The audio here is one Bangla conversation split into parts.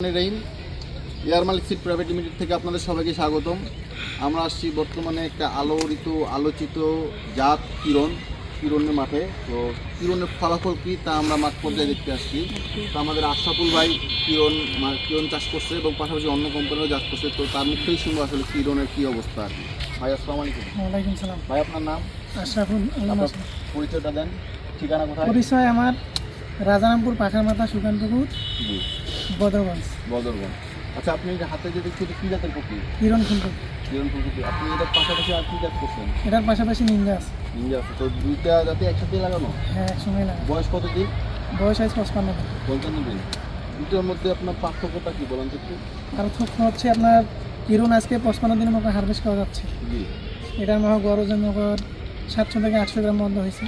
রহিম air Malik seat private limited থেকে আপনাদের সবাইকে স্বাগতম। আমরা আসছি বর্তমানে একটা আলোড়িত আলোচিত জাত কিরণ কিরণের মাঠে। তো কিরণের ফলাফল কী তা আমরা মাঠ পর্যায়ে দেখতে আসছি। তো আমাদের আশরাফুল ভাই কিরণ কিরণ চাষ করছে এবং পাশাপাশি অন্য কোম্পানিও চাষ করছে। তো তার মুখেই শুনব আসলে কিরণের কী অবস্থা আর কি। ভাই আসসালামু আলাইকুম। ওয়ালাইকুম সালাম। ভাই আপনার নাম? আশরাফুল আপনার পরিচয়টা দেন। ঠিকানা কোথায়? পরিচয় আমার রাজারামপুর পাখার মাথা সুকান্তপুর বদরগঞ্জ। বদরগঞ্জ। আচ্ছা আপনি যে হাতে যে দেখছি এটা কী জাতের কপি কিরণ ফুলপুর কিরণ প্রকৃতি আপনি এটার পাশাপাশি আর কী জাত করছেন? এটার পাশাপাশি নিন্দা আছে। ইন্ডিয়া আছে। তো দুইটা জাতি একসাথে লাগানো? হ্যাঁ একসঙ্গে লাগে বয়স কত দিন? বয়স আজ পঁচপান্ন দিন। পঞ্চান্ন দিন। দুটোর মধ্যে আপনার পার্থক্যটা কি বলেন তো একটু? পার্থক্য হচ্ছে আপনার কিরণ আজকে পঁচপান্ন দিনের মতো হারভেস্ট করা যাচ্ছে। জি। এটার মহা গড় ওজন সাতশো থেকে আটশো গ্রাম বন্ধ হয়েছে।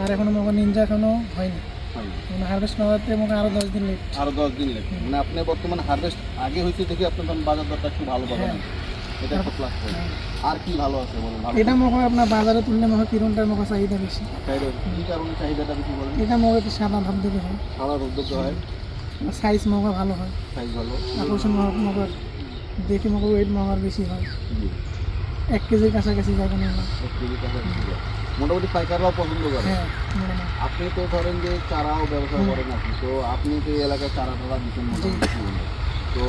আর এখনও মকর নিনজা এখনও হয়নি। মানে হারভেস্ট না হতে মনে দশ দিন লেট আরও দশ দিন মানে আপনি বর্তমানে হারভেস্ট আগে হয়েছে দেখে আপনার তখন বাজার দরটা একটু ভালো পাবেন হ্যাঁ। এটা একটা প্লাস পয়েন্ট আর কি ভালো আছে বলেন আপনার বাজারে তুললে কিরণটার চাহিদা বেশি। চাহিদা কি কারণে চাহিদাটা বেশি বলেন? এটা মকর একটু সাদা ধাপ দিতে হয়। হয়। সাইজ মকর ভালো হয়। সাইজ ভালো। আকর্ষণ দেখে ওয়েট মকর বেশি হয়। এক কেজির কাছাকাছি যায় কোনো না এক কেজি কাছাকাছি। মোটামুটি পাইকাররাও পছন্দ করে। হ্যাঁ আপনি তো ধরেন যে চারাও ব্যবসা করেন আপনি তো আপনি তো এই এলাকায় চারা টারা দিচ্ছেন তো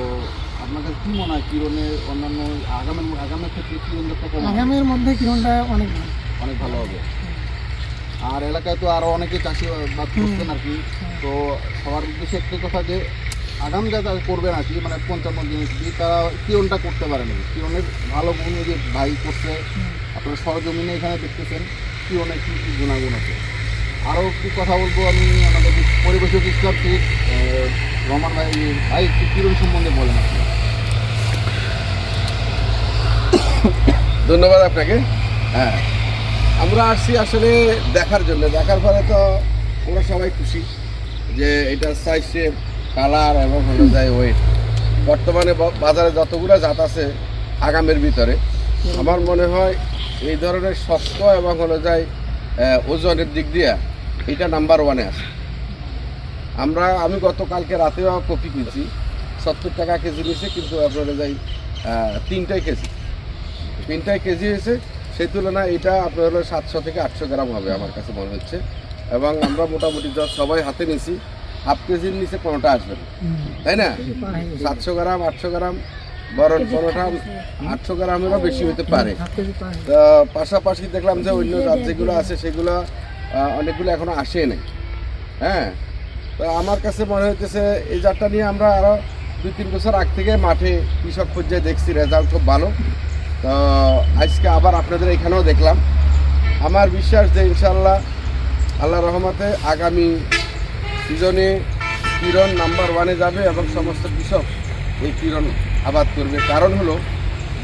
আপনার কাছে কি মনে হয় কিরণের অন্যান্য আগামের আগামের ক্ষেত্রে কিরণের একটা কম? আগামের মধ্যে কিরণটা অনেক অনেক ভালো হবে। আর এলাকায় তো আরও অনেকে চাষি বাদ করছেন আর কি তো সবার উদ্দেশ্যে একটা কথা যে আগাম যারা করবেন আর কি মানে পঞ্চান্ন জিনিস দিয়ে তারা কিরণটা করতে পারেন কিরণের ভালো গুণ যে ভাই করছে। আপনারা সরজমিনে এখানে দেখতেছেন কী কী গুণাগুণ আছে? আরও একটু কথা বলব আমি আমাদের যে পরিবেশক ইসলাম থেকে রমান ভাই ভাই একটু কিরণ সম্বন্ধে বলেন আপনি। ধন্যবাদ আপনাকে। হ্যাঁ। আমরা আসছি আসলে দেখার জন্য। দেখার পরে তো আমরা সবাই খুশি যে এটা সাইজ শেপ কালার এবং হলো যায় ওয়েট বর্তমানে বাজারে যতগুলো জাত আছে আগামের ভিতরে আমার মনে হয় এই ধরনের শক্ত এবং হলো যায় ওজনের দিক দিয়ে এটা নাম্বার ওয়ানে আছে। আমরা, আমি গতকালকে রাতেও কপি কিনছি, সত্তর টাকা কেজি নিয়েছে, কিন্তু আপনারা যাই তিনটাই কেজি। তিনটাই কেজি হয়েছে, সেই তুলনায় এটা আপনার হলো সাতশো থেকে আটশো গ্রাম হবে আমার কাছে মনে হচ্ছে। এবং আমরা মোটামুটি যা সবাই হাতে নিছি হাফ কেজির নিচে কোনোটা আসবে না। তাই না? সাতশো গ্রাম, আটশো গ্রাম বরং কোনোটা আটশো গ্রামেরও বেশি হতে পারে। কেজি পার হয়। তো পাশাপাশি দেখলাম যে অন্য জাত যেগুলো আছে সেগুলো অনেকগুলো এখনও আসে নাই। হ্যাঁ? তো আমার কাছে মনে হইতেছে এই জাতটা নিয়ে আমরা আরও দুই তিন বছর আগ থেকে মাঠে কৃষক পর্যায়ে দেখছি রেজাল্ট খুব ভালো। তো আজকে আবার আপনাদের এখানেও দেখলাম। আমার বিশ্বাস যে ইনশাল্লাহ আল্লাহ রহমতে আগামী সিজনে কিরণ নাম্বার ওয়ানে যাবে এবং সমস্ত কৃষক এই কিরণ আবাদ করবে। কারণ হলো,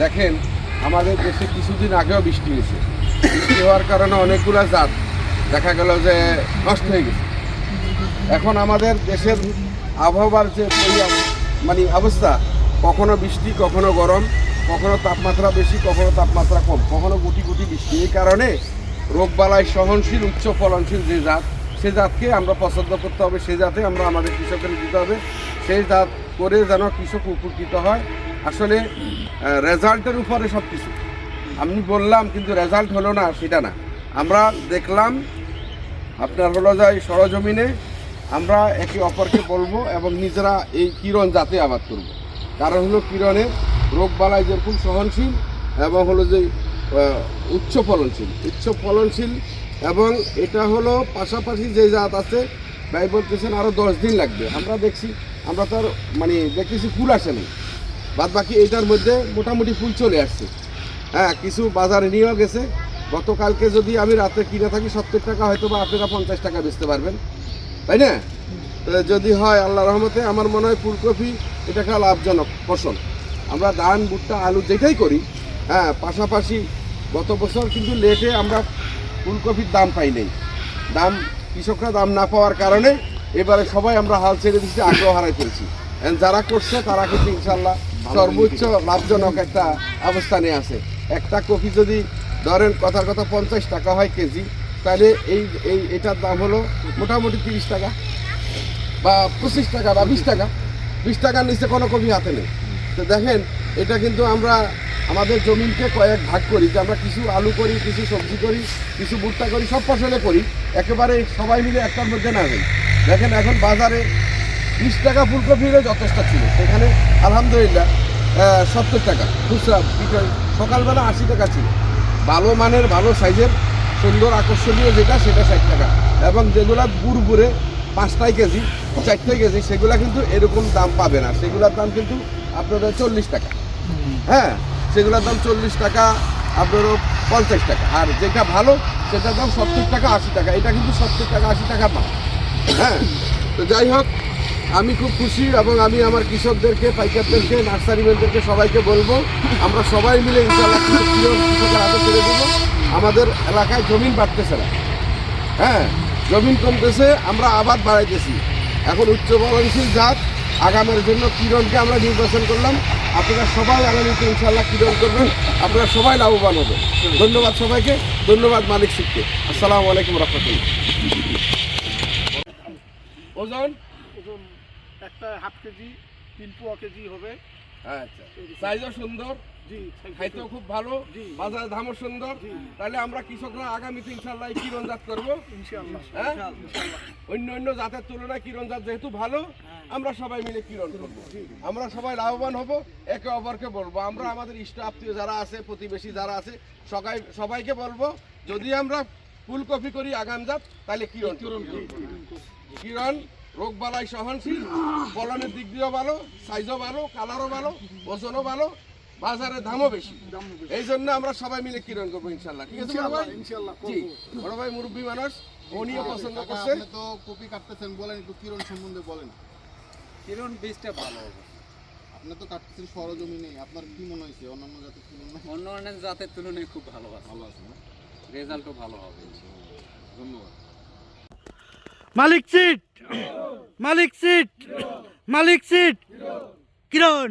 দেখেন, আমাদের দেশে কিছুদিন আগেও বৃষ্টি হয়েছে। বৃষ্টি হওয়ার কারণে অনেকগুলো জাত দেখা গেল যে নষ্ট হয়ে গেছে। এখন আমাদের দেশের আবহাওয়ার যে মানে অবস্থা, কখনো বৃষ্টি, কখনো গরম, কখনো তাপমাত্রা বেশি, কখনো তাপমাত্রা কম, কখনো গুটি গুটি বৃষ্টি। এই কারণে রোগবালাই সহনশীল, উচ্চ ফলনশীল যে জাত, সে জাতকে আমরা পছন্দ করতে হবে সেই জাতে আমরা আমাদের কৃষকের দিতে হবে, সেই জাত করে যেন কৃষক উপকৃত হয়। আসলে রেজাল্টের উপরে সব কিছু আমি বললাম, কিন্তু রেজাল্ট হলো না, সেটা না। আমরা দেখলাম, আপনার হলো যায় সরজমিনে আমরা একে অপরকে বলব এবং নিজেরা এই কিরণ জাতে আবাদ করব। কারণ হলো কিরণের রোগ বালাই যেরকম সহনশীল এবং হলো যে উচ্চ ফলনশীল। উচ্চ ফলনশীল এবং এটা হলো পাশাপাশি যে জাত আছে ভাই বলতেছেন আরও দশ দিন লাগবে। আমরা দেখছি আমরা তো মানে দেখতেছি ফুল আসেনি বাদ বাকি এইটার মধ্যে মোটামুটি ফুল চলে আসছে। হ্যাঁ কিছু বাজারে নিয়েও গেছে। গতকালকে যদি আমি রাতে কিনে থাকি সত্তর টাকা, হয়তো বা আপনারা পঞ্চাশ টাকা বেচতে পারবেন। তাই না? যদি হয় আল্লাহ রহমতে আমার মনে হয় ফুলকপি এটা একটা লাভজনক ফসল। আমরা ধান, ভুট্টা, আলু যেটাই করি হ্যাঁ পাশাপাশি গত বছর কিন্তু লেটে আমরা ফুলকপির দাম পাই দাম, কৃষকরা দাম না পাওয়ার কারণে এবারে সবাই আমরা হাল ছেড়ে দিচ্ছি আগ্রহ হারাই ফেলছি। যারা করছে তারা কিন্তু ইনশাল্লাহ সর্বোচ্চ লাভজনক একটা অবস্থানে আছে। একটা কপি যদি ধরেন কথার কথা পঞ্চাশ টাকা হয় কেজি তাহলে এই এই এটার দাম হলো মোটামুটি তিরিশ টাকা বা পঁচিশ টাকা বা বিশ টাকা। বিশ টাকার নিচে কোনো কপি হাতে নেই। তো দেখেন এটা কিন্তু আমরা আমাদের জমিনকে কয়েক ভাগ করি যে আমরা কিছু আলু করি কিছু সবজি করি কিছু ভুট্টা করি সব ফসলে করি। একেবারে সবাই মিলে একটার মধ্যে না যাই। দেখেন এখন বাজারে বিশ টাকা ফুলকপিরও যথেষ্ট ছিল। সেখানে আলহামদুলিল্লাহ সত্তর টাকা। খুচরা বিকেল সকালবেলা আশি টাকা ছিল। ভালো মানের, ভালো সাইজের, সুন্দর আকর্ষণীয় যেটা, সেটা ষাট টাকা। এবং যেগুলা বুড়বুড়ে পাঁচটাই কেজি চারটাই কেজি, সেগুলা কিন্তু এরকম দাম পাবে না। সেগুলোর দাম কিন্তু আপনাদের চল্লিশ টাকা। হ্যাঁ সেগুলোর দাম চল্লিশ টাকা, আপনারও পঞ্চাশ টাকা। আর যেটা ভালো, সেটার দাম সত্তর টাকা, আশি টাকা। এটা কিন্তু সত্তর টাকা, আশি টাকা পান হ্যাঁ তো যাই হোক, আমি খুব খুশি এবং আমি আমার কৃষকদেরকে, পাইকারদেরকে নার্সারিম্যানদেরকে সবাইকে বলব, আমরা সবাই মিলে ইনশাল্লাহ হাতে দেবো। আমাদের এলাকায় জমিন বাড়তেছে না। হ্যাঁ জমিন কমতেছে, আমরা আবাদ বাড়াইতেছি। এখন উচ্চ ফলনশীল জাত, আগামের জন্য কিরণকে আমরা নির্বাচন করলাম। আপনারা সবাই আগামীতে ইনশাল্লাহ কিরণ করবেন। আপনারা সবাই লাভবান হবে ধন্যবাদ সবাইকে, ধন্যবাদ মালিক সিংকে আসসালামু আলাইকুম রহমতুল্লাহ। ওজন? ওজন একটা হাফ কেজি তিন পোয়া কেজি হবে। আচ্ছা। সাইজও সুন্দর। জি খাইতেও খুব ভালো। বাজারে দামও সুন্দর। তাহলে আমরা কৃষকরা আগামীতে ইনশাল্লাহ কিরণ জাত করব। হ্যাঁ? অন্য অন্য জাতের তুলনায় কিরণ জাত যেহেতু ভালো আমরা সবাই মিলে কিরণ করব। আমরা সবাই লাভবান হব একে অপরকে বলব। আমরা আমাদের ইষ্ট আত্মীয় যারা আছে প্রতিবেশী যারা আছে সবাই সবাইকে বলব যদি আমরা ফুলকপি করি আগাম জাত তাহলে কিরণ। কিরণ রোগ বালাই সহনশীল ফলনের দিক দিয়েও ভালো সাইজও ভালো কালারও ভালো ওজনও ভালো বাজারে দামও বেশি। এই জন্য আমরা সবাই মিলে কিরণ করব ইনশাল্লাহ। ঠিক আছে ভাই? জি বড় ভাই মুরব্বী মানুষ উনিও পছন্দ কাকা, করছে তো কপি কাটতেছেন বলেন একটু কিরণ সম্বন্ধে বলেন। কিরণ বীজটা ভালো হবে। আপনি তো কাটতেছেন সরজমিনে আপনার কি মনে হয়েছে? অন্যান্য জাতের তুলনায়? অন্য অন্য জাতের তুলনায় খুব ভালো আছে। ভালো আছে না? রেজাল্টও ভালো হবে ধন্যবাদ। Malik seed! Malik seed! Malik seed! Kiran!